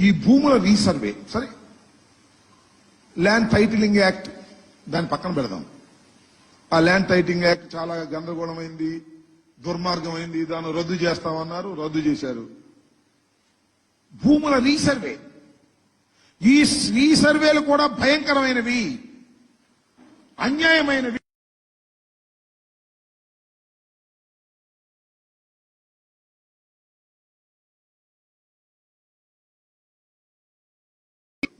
ఈ భూముల రీసర్వే సరే ల్యాండ్ టైటిలింగ్ యాక్ట్ దాని పక్కన పెడదాం. ఆ ల్యాండ్ టైటిలింగ్ యాక్ట్ చాలా గందరగోళమైంది దుర్మార్గమైంది దాన్ని రద్దు చేస్తామన్నారు రద్దు చేశారు. భూముల రీసర్వే ఈ రీసర్వేలు కూడా భయంకరమైనవి అన్యాయమైనవి.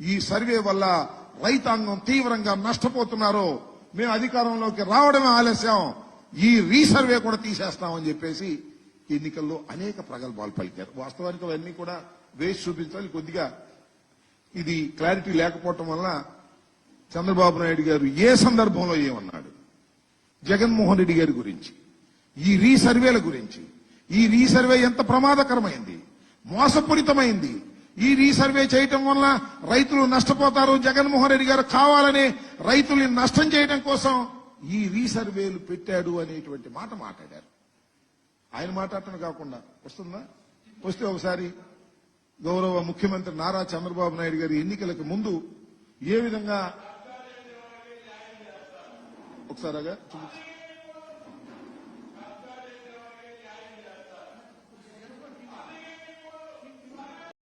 ఈ సర్వే వల్ల రైతాంగం తీవ్రంగా నష్టపోతున్నారు మేము అధికారంలోకి రావడమే ఆలస్యం. ఈ రీసర్వే కూడా తీసేస్తామని చెప్పేసి ఎన్నికల్లో అనేక ప్రగల్భాలు పలికారు. వాస్తవానికి అవన్నీ కూడా వేసి చూపించాలి. కొద్దిగా ఇది క్లారిటీ లేకపోవటం వల్ల చంద్రబాబు నాయుడు గారు ఏ సందర్భంలో ఏమన్నాడు? జగన్మోహన్ రెడ్డి గారి గురించి. ఈ రీసర్వేల గురించి. ఈ రీసర్వే ఎంత ప్రమాదకరమైంది? మోసపూరితమైంది? ఈ రీసర్వే చేయటం వల్ల రైతులు నష్టపోతారు. జగన్మోహన్ రెడ్డి గారు కావాలని రైతుల్ని నష్టం చేయడం కోసం ఈ రీసర్వేలు పెట్టాడు అనేటువంటి మాట మాట్లాడారు. ఆయన మాట్లాడటం కాకుండా వస్తుందా? వస్తే ఒకసారి గౌరవ ముఖ్యమంత్రి నారా చంద్రబాబు నాయుడు గారి ఎన్నికలకు ముందు ఏ విధంగా ఒకసారి